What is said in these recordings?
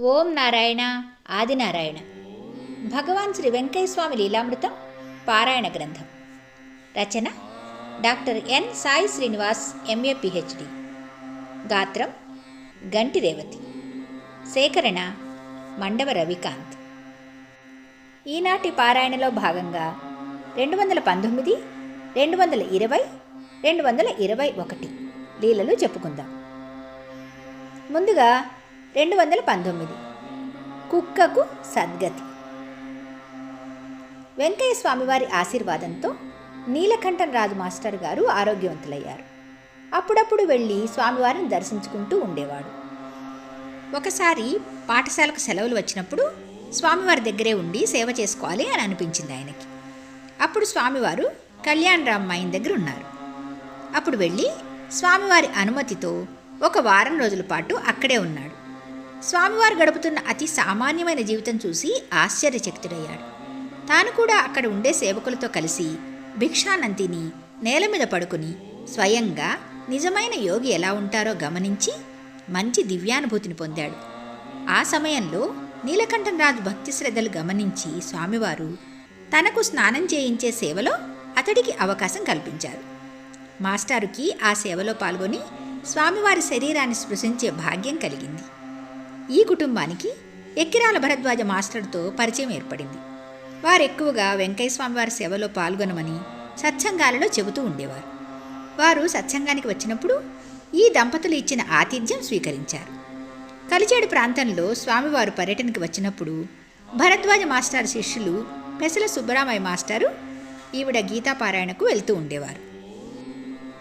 ఓం నారాయణ ఆదినారాయణ భగవాన్ శ్రీ వెంకయ్యస్వామి లీలామృతం పారాయణ గ్రంథం. రచన doctor N Sai Srinivas MA PhD. గాత్రం గంటి రేవతి. సేకరణ మండవ రవికాంత్. ఈనాటి పారాయణలో భాగంగా రెండు వందల పంతొమ్మిది రెండు వందల ఇరవై రెండు వందల ఇరవై ఒకటి లీలలు చెప్పుకుందాం. ముందుగా రెండు వందల పంతొమ్మిది. కుక్కకు సద్గతి. వెంకయ్య స్వామివారి ఆశీర్వాదంతో నీలకంఠం రాజు మాస్టర్ గారు ఆరోగ్యవంతులయ్యారు. అప్పుడప్పుడు వెళ్ళి స్వామివారిని దర్శించుకుంటూ ఉండేవాడు. ఒకసారి పాఠశాలకు సెలవులు వచ్చినప్పుడు స్వామివారి దగ్గరే ఉండి సేవ చేసుకోవాలి అని అనిపించింది ఆయనకి. అప్పుడు స్వామివారు కళ్యాణ్ ఆయన దగ్గర ఉన్నారు. అప్పుడు వెళ్ళి స్వామివారి అనుమతితో ఒక వారం రోజుల పాటు అక్కడే ఉన్నాడు. స్వామివారు గడుపుతున్న అతి సామాన్యమైన జీవితం చూసి ఆశ్చర్యచకితుడయ్యాడు. తాను కూడా అక్కడ ఉండే సేవకులతో కలిసి భిక్షానంతిని నేల మీద పడుకుని స్వయంగా నిజమైన యోగి ఎలా ఉంటారో గమనించి మంచి దివ్యానుభూతిని పొందాడు. ఆ సమయంలో నీలకంఠరాజు భక్తి శ్రద్ధలు గమనించి స్వామివారు తనకు స్నానం చేయించే సేవలో అతడికి అవకాశం కల్పించారు. మాస్టారుకి ఆ సేవలో పాల్గొని స్వామివారి శరీరాన్ని స్పృశించే భాగ్యం కలిగింది. ఈ కుటుంబానికి ఎక్కిరాల భరద్వాజ మాస్టర్తో పరిచయం ఏర్పడింది. వారు ఎక్కువగా వెంకయ్యస్వామి వారి సేవలో పాల్గొనమని సత్సంగాలలో చెబుతూ ఉండేవారు. వారు సత్సంగానికి వచ్చినప్పుడు ఈ దంపతులు ఇచ్చిన ఆతిథ్యం స్వీకరించారు. కలిచేడు ప్రాంతంలో స్వామివారు పర్యటనకి వచ్చినప్పుడు భరద్వాజ మాస్టర్ శిష్యులు పెసల సుబ్బరామయ్య మాస్టారు ఈవిడ గీతాపారాయణకు వెళ్తూ ఉండేవారు.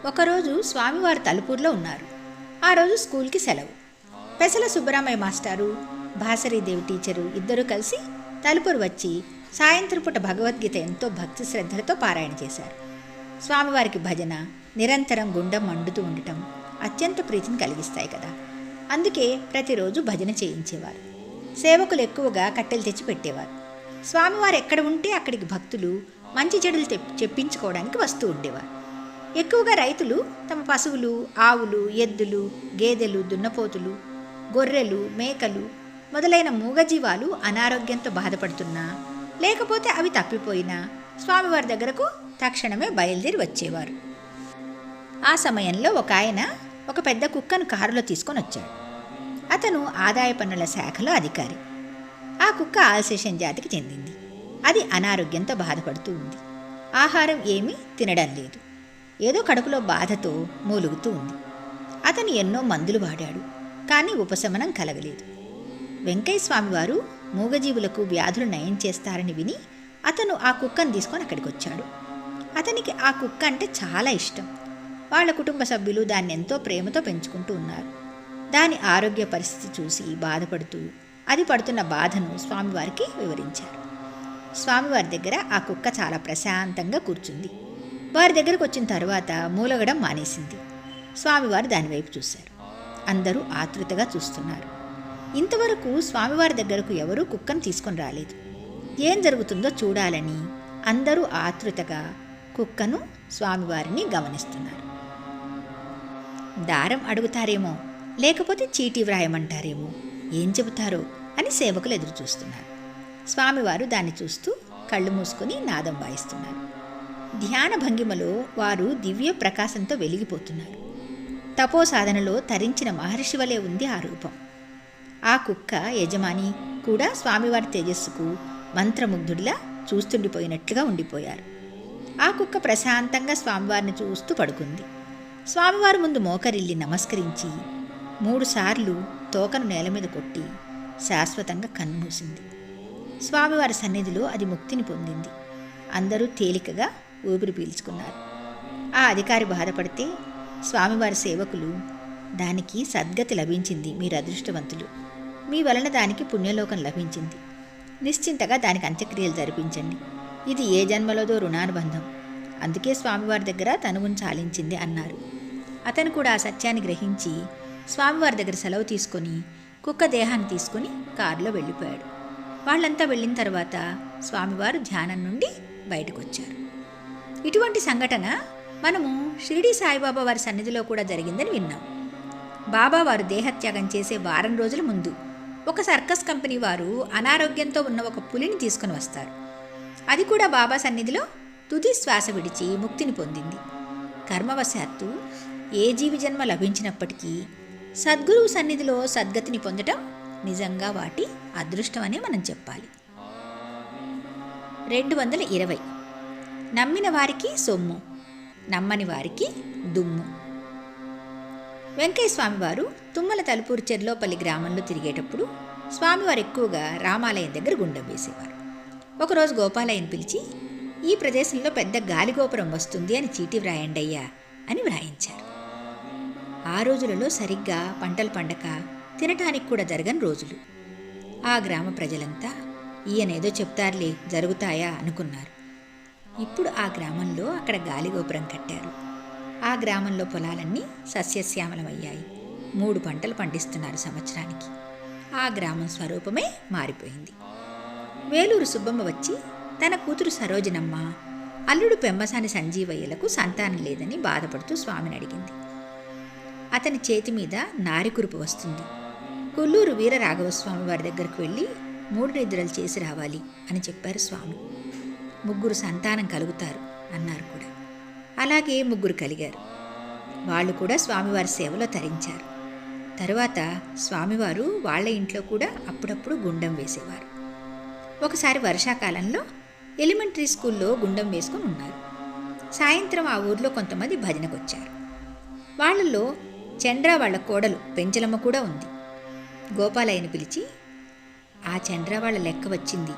ఒకరోజు స్వామివారు తలుపూర్లో ఉన్నారు. ఆ రోజు స్కూల్కి సెలవు. పెసల సుబ్బరామయ్య మాస్టారు భాసరీదేవి టీచరు ఇద్దరూ కలిసి తలుపురు వచ్చి సాయంత్రం పూట భగవద్గీత ఎంతో భక్తి శ్రద్ధలతో పారాయణ చేశారు. స్వామివారికి భజన నిరంతరం గుండం మండుతూ ఉండటం అత్యంత ప్రీతిని కలిగిస్తాయి కదా. అందుకే ప్రతిరోజు భజన చేయించేవారు. సేవకులు ఎక్కువగా కట్టెలు తెచ్చి పెట్టేవారు. స్వామివారు ఎక్కడ ఉంటే అక్కడికి భక్తులు మంచి చెడులు చెప్పించుకోవడానికి వస్తూ ఉండేవారు. ఎక్కువగా రైతులు తమ పశువులు ఆవులు ఎద్దులు గేదెలు దున్నపోతులు గొర్రెలు మేకలు మొదలైన మూగజీవాలు అనారోగ్యంతో బాధపడుతున్నా లేకపోతే అవి తప్పిపోయినా స్వామివారి దగ్గరకు తక్షణమే బయలుదేరి వచ్చేవారు. ఆ సమయంలో ఒక ఆయన ఒక పెద్ద కుక్కను కారులో తీసుకొని వచ్చాడు. అతను ఆదాయ పన్నుల శాఖలో అధికారి. ఆ కుక్క ఆల్సేషన్ జాతికి చెందింది. అది అనారోగ్యంతో బాధపడుతూ ఉంది. ఆహారం ఏమీ తినడం లేదు. ఏదో కడుపులో బాధతో మూలుగుతూ ఉంది. అతను ఎన్నో మందులు వాడాడు. కానీ ఉపశమనం కలగలేదు. వెంకయ్య స్వామివారు మూగజీవులకు వ్యాధులు నయం చేస్తారని విని అతను ఆ కుక్కను తీసుకొని అక్కడికి వచ్చాడు అతనికి ఆ కుక్క అంటే చాలా ఇష్టం. వాళ్ళ కుటుంబ సభ్యులు దాన్ని ఎంతో ప్రేమతో పెంచుకుంటూ ఉన్నారు. దాని ఆరోగ్య పరిస్థితి చూసి బాధపడుతూ అది పడుతున్న బాధను స్వామివారికి వివరించారు. స్వామివారి దగ్గర ఆ కుక్క చాలా ప్రశాంతంగా కూర్చుంది. వారి దగ్గరకు వచ్చిన తర్వాత మూలగడం మానేసింది. స్వామివారు దానివైపు చూశారు. అందరూ ఆతృతగా చూస్తున్నారు. ఇంతవరకు స్వామివారి దగ్గరకు ఎవరూ కుక్కను తీసుకొని రాలేదు. ఏం జరుగుతుందో చూడాలని అందరూ ఆతృతగా కుక్కను స్వామివారిని గమనిస్తున్నారు. దారం అడుగుతారేమో లేకపోతే చీటీ వ్రాయమంటారేమో ఏం చెబుతారో అని సేవకులు ఎదురు చూస్తున్నారు స్వామివారు దాన్ని చూస్తూ కళ్ళు మూసుకొని నాదం వాయిస్తున్నారు. ధ్యాన భంగిమలో వారు దివ్య ప్రకాశంతో వెలిగిపోతున్నారు. తపో సాధనలో తరించిన మహర్షి వలె ఉంది ఆ రూపం. ఆ కుక్క యజమాని కూడా స్వామివారి తేజస్సుకు మంత్రముగ్ధుడిలా చూస్తుండిపోయినట్లుగా ఉండిపోయారు. ఆ కుక్క ప్రశాంతంగా స్వామివారిని చూస్తూ పడుకుంది. స్వామివారి ముందు మోకరిల్లి నమస్కరించి మూడుసార్లు తోకను నేల మీద కొట్టి శాశ్వతంగా కన్నుమూసింది. స్వామివారి సన్నిధిలో అది ముక్తిని పొందింది. అందరూ తేలికగా ఊపిరి పీల్చుకున్నారు. ఆ అధికారి బాధపడితే స్వామివారి సేవకులు దానికి సద్గతి లభించింది మీరు అదృష్టవంతులు. మీ వలన దానికి పుణ్యలోకం లభించింది. నిశ్చింతగా దానికి అంత్యక్రియలు జరిపించండి. ఇది ఏ జన్మలోదో రుణానుబంధం. అందుకే స్వామివారి దగ్గర తనువును చాలించింది అన్నారు. అతను కూడా ఆ సత్యాన్ని గ్రహించి స్వామివారి దగ్గర సెలవు తీసుకొని కుక్క దేహాన్ని తీసుకొని కారులో వెళ్ళిపోయాడు. వాళ్ళంతా వెళ్ళిన తర్వాత స్వామివారు ధ్యానం నుండి బయటకు వచ్చారు ఇటువంటి సంఘటన మనము షిరిడి సాయిబాబా వారి సన్నిధిలో కూడా జరిగిందని విన్నాం. బాబా వారు దేహత్యాగం చేసే వారం రోజుల ముందు ఒక సర్కస్ కంపెనీ వారు అనారోగ్యంతో ఉన్న ఒక పులిని తీసుకుని వస్తారు. అది కూడా బాబా సన్నిధిలో తుది శ్వాస విడిచి ముక్తిని పొందింది. కర్మవశాత్తు ఏ జీవి జన్మ లభించినప్పటికీ సద్గురువు సన్నిధిలో సద్గతిని పొందటం నిజంగా వాటి అదృష్టం అనే మనం చెప్పాలి. రెండు వందల ఇరవై. నమ్మిన వారికి సొమ్ము. నమ్మని వారికి దుమ్ము. వెంకయ్య స్వామివారు తుమ్మల తలుపూరు చెర్లోపల్లి గ్రామంలో తిరిగేటప్పుడు స్వామివారు ఎక్కువగా రామాలయం దగ్గర గుండెం వేసేవారు. ఒకరోజు గోపాలయ్యను పిలిచి ఈ ప్రదేశంలో పెద్ద గాలిగోపురం వస్తుంది అని చీటి వ్రాయండయ్యా అని వ్రాయించారు. ఆ రోజులలో సరిగ్గా పంటలు పండక తినటానికి కూడా జరగని రోజులు. ఆ గ్రామ ప్రజలంతా ఈయనేదో చెప్తారులే జరుగుతాయా అనుకున్నారు. ఇప్పుడు ఆ గ్రామంలో అక్కడ గాలిగోపురం కట్టారు. ఆ గ్రామంలో పొలాలన్నీ సస్యశ్యామలమయ్యాయి. మూడు పంటలు పండిస్తున్నారు సంవత్సరానికి. ఆ గ్రామం స్వరూపమే మారిపోయింది. వేలూరు సుబ్బమ్మ వచ్చి తన కూతురు సరోజనమ్మ అల్లుడు పెమ్మసాని సంజీవయ్యలకు సంతానం లేదని బాధపడుతూ స్వామిని అడిగింది. అతని చేతి మీద నారికురుపు వస్తుంది. కొల్లూరు వీర రాఘవస్వామి వారి దగ్గరకు వెళ్ళి మూడు నిద్రలు చేసి రావాలి అని చెప్పారు స్వామి. ముగ్గురు సంతానం కలుగుతారు అన్నారు కూడా. అలాగే ముగ్గురు కలిగారు. వాళ్ళు కూడా స్వామివారి సేవలో తరించారు. తరువాత స్వామివారు వాళ్ళ ఇంట్లో కూడా అప్పుడప్పుడు గుండం వేసేవారు. ఒకసారి వర్షాకాలంలో ఎలిమెంటరీ స్కూల్లో గుండం వేసుకుని ఉన్నారు. సాయంత్రం ఆ ఊర్లో కొంతమంది భజనకొచ్చారు. వాళ్ళల్లో చండ్ర వాళ్ళ కోడలు పెంచలమ్మ కూడా ఉంది. గోపాలయ్యను పిలిచి ఆ చంద్ర వాళ్ళ లెక్క వచ్చింది.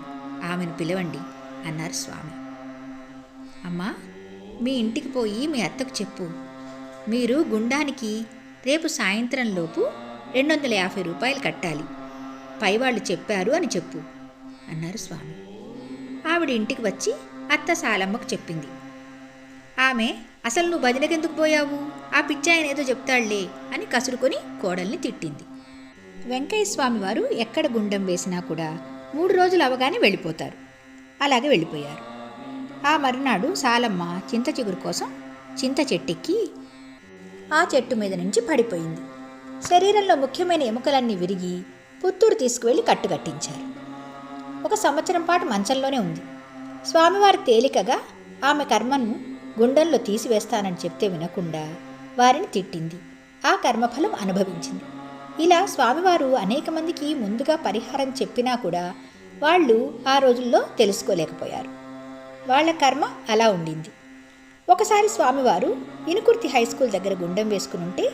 ఆమెను పిలవండి. అన్నారు స్వామి. అమ్మా మీ ఇంటికి పోయి మీ అత్తకు చెప్పు. మీరు గుండానికి రేపు సాయంత్రంలోపు రెండు వందల యాభై రూపాయలు కట్టాలి. పైవాళ్ళు చెప్పారు అని చెప్పు అన్నారు స్వామి. ఆవిడ ఇంటికి వచ్చి అత్త సాలమ్మకు చెప్పింది. ఆమె అసలు నువ్వు భజనకెందుకు పోయావు? ఆ పిచ్చాయన ఏదో చెప్తాళ్ళే అని కసురుకొని కోడల్ని తిట్టింది. వెంకయ్య స్వామి వారు ఎక్కడ గుండం వేసినా కూడా మూడు రోజులు అవగానే వెళ్ళిపోతారు. అలాగే వెళ్ళిపోయారు. ఆ మరునాడు సాలమ్మ చింత చిగురు కోసం చింత చెట్టెక్కి ఆ చెట్టు మీద నుంచి పడిపోయింది. శరీరంలో ముఖ్యమైన ఎముకలన్నీ విరిగి పుత్తూరు తీసుకువెళ్ళి కట్టుకట్టించారు ఒక సంవత్సరం పాటు మంచంలోనే ఉంది. స్వామివారి తేలికగా ఆమె కర్మను గుండెల్లో తీసివేస్తానని చెప్తే వినకుండా వారిని తిట్టింది. ఆ కర్మఫలం అనుభవించింది. ఇలా స్వామివారు అనేక మందికి ముందుగా పరిహారం చెప్పినా కూడా వాళ్ళు ఆ రోజుల్లో తెలుసుకోలేకపోయారు. వాళ్ళ కర్మ అలా ఉండింది. ఒకసారి స్వామివారు ఇనుకుర్తి హై స్కూల్ దగ్గర గుండెం వేసుకుని ఉంటే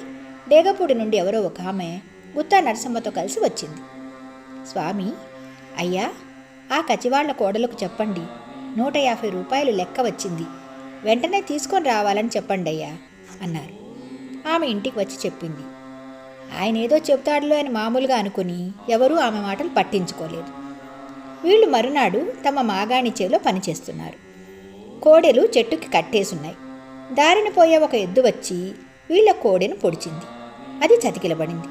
డేగపూడి నుండి ఎవరో ఒక ఆమె గుత్తా నరసమ్మతో కలిసి వచ్చింది. స్వామి అయ్యా ఆ కచివాళ్ళ కోడలకు చెప్పండి. నూట యాభై రూపాయలు లెక్క వచ్చింది. వెంటనే తీసుకొని రావాలని చెప్పండి అయ్యా అన్నారు. ఆమె ఇంటికి వచ్చి చెప్పింది. ఆయన ఏదో చెప్తాడులో అని మామూలుగా అనుకుని ఎవరూ ఆమె మాటలు పట్టించుకోలేదు. వీళ్ళు మరునాడు తమ మాగాణి చేలో పనిచేస్తున్నారు. కోడెలు చెట్టుకి కట్టేసున్నాయి. దారిన పోయే ఒక ఎద్దు వచ్చి వీళ్ళ కోడెను పొడిచింది. అది చతికిలబడింది.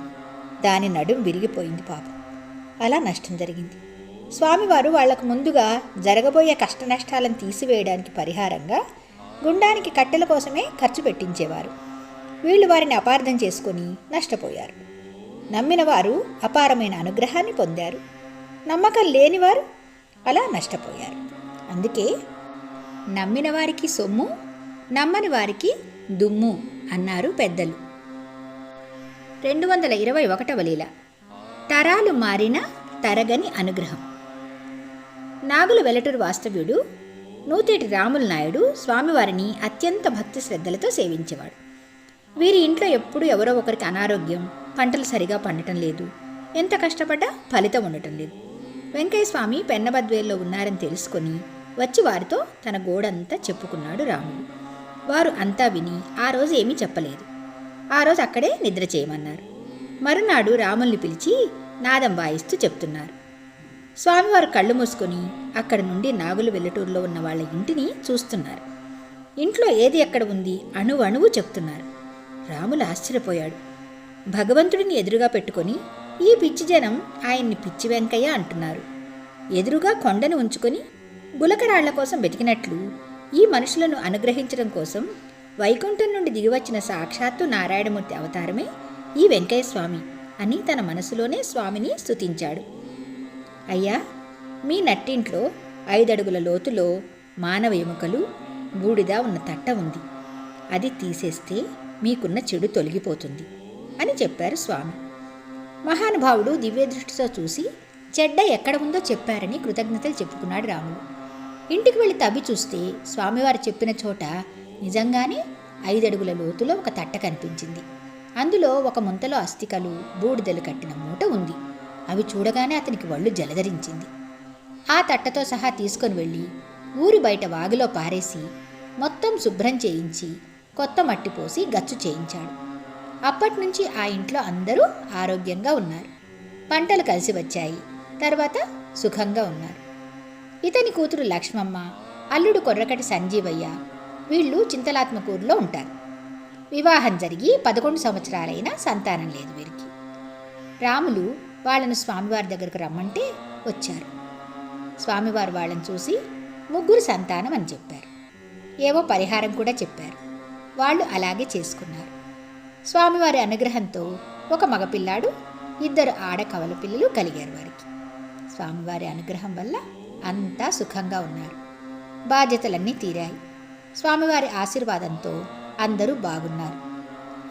దాని నడుం విరిగిపోయింది పాపం. అలా నష్టం జరిగింది. స్వామివారు వాళ్ళకు ముందుగా జరగబోయే కష్టనష్టాలను తీసివేయడానికి పరిహారంగా గుండానికి కట్టెల కోసమే ఖర్చు పెట్టించేవారు. వీళ్ళు వారిని అపార్థం చేసుకొని నష్టపోయారు. నమ్మిన వారు అపారమైన అనుగ్రహాన్ని పొందారు. నమ్మకం లేనివారు అలా నష్టపోయారు. అందుకే నమ్మిన వారికి సొమ్ము నమ్మని వారికి దుమ్ము అన్నారు పెద్దలు. రెండు వందల ఇరవై ఒకటవ లీల. తరాలు మారిన తరగని అనుగ్రహం. నాగుల వెలటూరు వాస్తవ్యుడు నూతేటి రాముల నాయుడు స్వామివారిని అత్యంత భక్తి శ్రద్ధలతో సేవించేవాడు. వీరి ఇంట్లో ఎప్పుడూ ఎవరో ఒకరికి అనారోగ్యం పంటలు సరిగా పండటం లేదు. ఎంత కష్టపడ్డా ఫలితం ఉండటం లేదు. వెంకయ్య స్వామి పెన్నబద్వేల్లో ఉన్నారని తెలుసుకొని వచ్చి వారితో తన గోడంతా చెప్పుకున్నాడు రాముడు వారు అంతా విని ఆ రోజు ఏమీ చెప్పలేదు. ఆ రోజు అక్కడే నిద్ర చేయమన్నారు. మరునాడు రాముల్ని పిలిచి నాదం వాయిస్తూ చెప్తున్నారు. స్వామివారు కళ్ళు మూసుకొని అక్కడ నుండి నాగులు వెల్లటూరులో ఉన్న వాళ్ళ ఇంటిని చూస్తున్నారు. ఇంట్లో ఏది ఎక్కడ ఉంది అణువు అణువు చెప్తున్నారు. రాములు ఆశ్చర్యపోయాడు. భగవంతుడిని ఎదురుగా పెట్టుకొని ఈ పిచ్చి జనం ఆయన్ని పిచ్చి వెంకయ్య అంటున్నారు. ఎదురుగా కొండను ఉంచుకొని గులకరాళ్ళ కోసం వెతికినట్లు ఈ మనుషులను అనుగ్రహించడం కోసం వైకుంఠం నుండి దిగివచ్చిన సాక్షాత్తు నారాయణమూర్తి అవతారమే ఈ వెంకయ్య స్వామి అని తన మనసులోనే స్వామిని స్తుతించాడు. అయ్యా మీ నట్టింట్లో ఐదడుగుల లోతులో మానవ ఎముకలు బూడిద ఉన్న తట్ట ఉంది. అది తీసేస్తే మీకున్న చెడు తొలగిపోతుంది అని చెప్పారు స్వామి. మహానుభావుడు దివ్యదృష్టితో చూసి చెడ్డ ఎక్కడ ఉందో చెప్పారని కృతజ్ఞతలు చెప్పుకున్నాడు రాముడు. ఇంటికి వెళ్ళి తవ్వి చూస్తే స్వామివారు చెప్పిన చోట నిజంగానే ఐదడుగుల లోతులో ఒక తట్ట కనిపించింది. అందులో ఒక ముంతలో అస్థికలు బూడిదలు కట్టిన మూట ఉంది. అవి చూడగానే అతనికి వళ్ళు జలధరించింది. ఆ తట్టతో సహా తీసుకొని వెళ్ళి ఊరి బయట వాగులో పారేసి మొత్తం శుభ్రం చేయించి కొత్త మట్టి పోసి గచ్చు చేయించాడు. అప్పటి నుంచి ఆ ఇంట్లో అందరూ ఆరోగ్యంగా ఉన్నారు. పంటలు కలిసి వచ్చాయి. తర్వాత సుఖంగా ఉన్నారు. ఇతని కూతురు లక్ష్మమ్మ అల్లుడు కొర్రకటి సంజీవయ్య వీళ్ళు చింతలాత్మకూరులో ఉంటారు. వివాహం జరిగి పదకొండు సంవత్సరాలైనా సంతానం లేదు వీరికి. రాములు వాళ్ళను స్వామివారి దగ్గరకు రమ్మంటే వచ్చారు. స్వామివారు వాళ్ళని చూసి ముగ్గురు సంతానం అని చెప్పారు. ఏవో పరిహారం కూడా చెప్పారు. వాళ్ళు అలాగే చేసుకున్నారు. స్వామివారి అనుగ్రహంతో ఒక మగపిల్లాడు ఇద్దరు ఆడ కవల పిల్లలు కలిగారు వారికి. స్వామివారి అనుగ్రహం వల్ల అంతా సుఖంగా ఉన్నారు. బాధ్యతలన్నీ తీరాయి. స్వామివారి ఆశీర్వాదంతో అందరూ బాగున్నారు.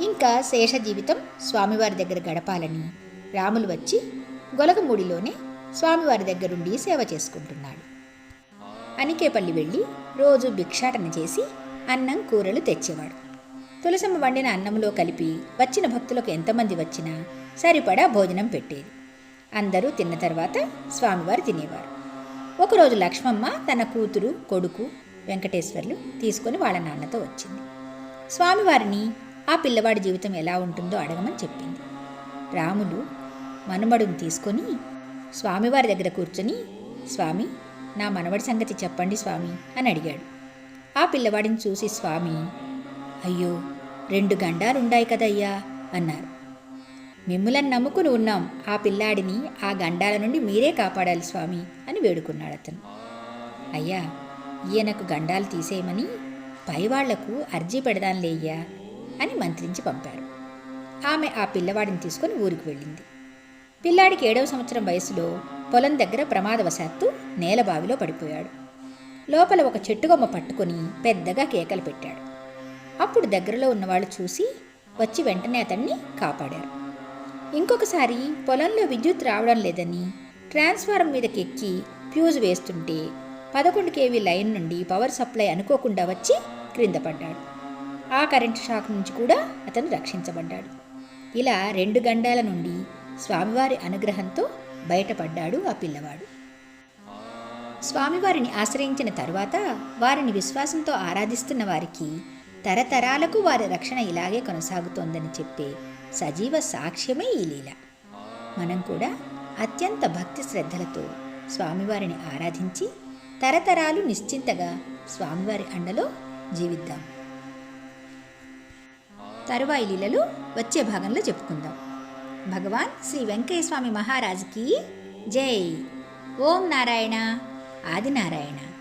ఇంకా శేష జీవితం స్వామివారి దగ్గర గడపాలని రాములు వచ్చి గొలగమూడిలోనే స్వామివారి దగ్గరుండి సేవ చేసుకుంటున్నాడు. అనికేపల్లి వెళ్ళి రోజు భిక్షాటన చేసి అన్నం కూరలు తెచ్చేవాడు. తులసమ్మ వండిన అన్నంలో కలిపి వచ్చిన భక్తులకు ఎంతమంది వచ్చినా సరిపడా భోజనం పెట్టేది. అందరూ తిన్న తర్వాత స్వామివారు తినేవారు. ఒకరోజు లక్ష్మమ్మ తన కూతురు కొడుకు వెంకటేశ్వర్లు తీసుకొని వాళ్ళ నాన్నతో వచ్చింది. స్వామివారిని ఆ పిల్లవాడి జీవితం ఎలా ఉంటుందో అడగమని చెప్పింది. రాములు మనుమడును తీసుకొని స్వామివారి దగ్గర కూర్చొని స్వామి నా మనవడి సంగతి చెప్పండి స్వామి అని అడిగాడు. ఆ పిల్లవాడిని చూసి స్వామి అయ్యో రెండు గండాలుండాయి కదయ్యా అన్నారు. మిమ్మలను నమ్ముకుని ఉన్నాం. ఆ పిల్లాడిని ఆ గండాల నుండి మీరే కాపాడాలి స్వామి అని వేడుకున్నాడు అతను. అయ్యా ఈయనకు గండాలు తీసేయమని పైవాళ్ళకు అర్జీ పెడదాంలేయ్యా అని మంత్రించి పంపారు. ఆమె ఆ పిల్లవాడిని తీసుకొని ఊరికి వెళ్ళింది. పిల్లాడికి ఏడవ సంవత్సరం వయసులో పొలం దగ్గర ప్రమాదవశాత్తు నేలబావిలో పడిపోయాడు. లోపల ఒక చెట్టుగొమ్మ పట్టుకొని పెద్దగా కేకలు పెట్టాడు. అప్పుడు దగ్గరలో ఉన్నవాళ్ళు చూసి వచ్చి వెంటనే అతన్ని కాపాడారు. ఇంకొకసారి పొలంలో విద్యుత్ రావడం లేదని ట్రాన్స్ఫారం మీదకి ఎక్కి ఫ్యూజ్ వేస్తుంటే పదకొండు కేవీ లైన్ నుండి పవర్ సప్లై అనుకోకుండా వచ్చి క్రింద పడ్డాడు. ఆ కరెంటు షాక్ నుంచి కూడా అతను రక్షించబడ్డాడు. ఇలా రెండు గండాల నుండి స్వామివారి అనుగ్రహంతో బయటపడ్డాడు ఆ పిల్లవాడు. స్వామివారిని ఆశ్రయించిన తరువాత వారిని విశ్వాసంతో ఆరాధిస్తున్న వారికి తరతరాలకు వారి రక్షణ ఇలాగే కొనసాగుతోందని చెప్పే సజీవ సాక్ష్యమే ఈ లీల. మనం కూడా అత్యంత భక్తి శ్రద్ధలతో స్వామివారిని ఆరాధించి తరతరాలు నిశ్చింతగా స్వామివారి అండలో జీవిద్దాం. తరువాయి లీలలు వచ్చే భాగంలో చెప్పుకుందాం. భగవాన్ శ్రీ వెంకయ్య స్వామి మహారాజుకి జై. ఓం నారాయణ. ఆదినారాయణ.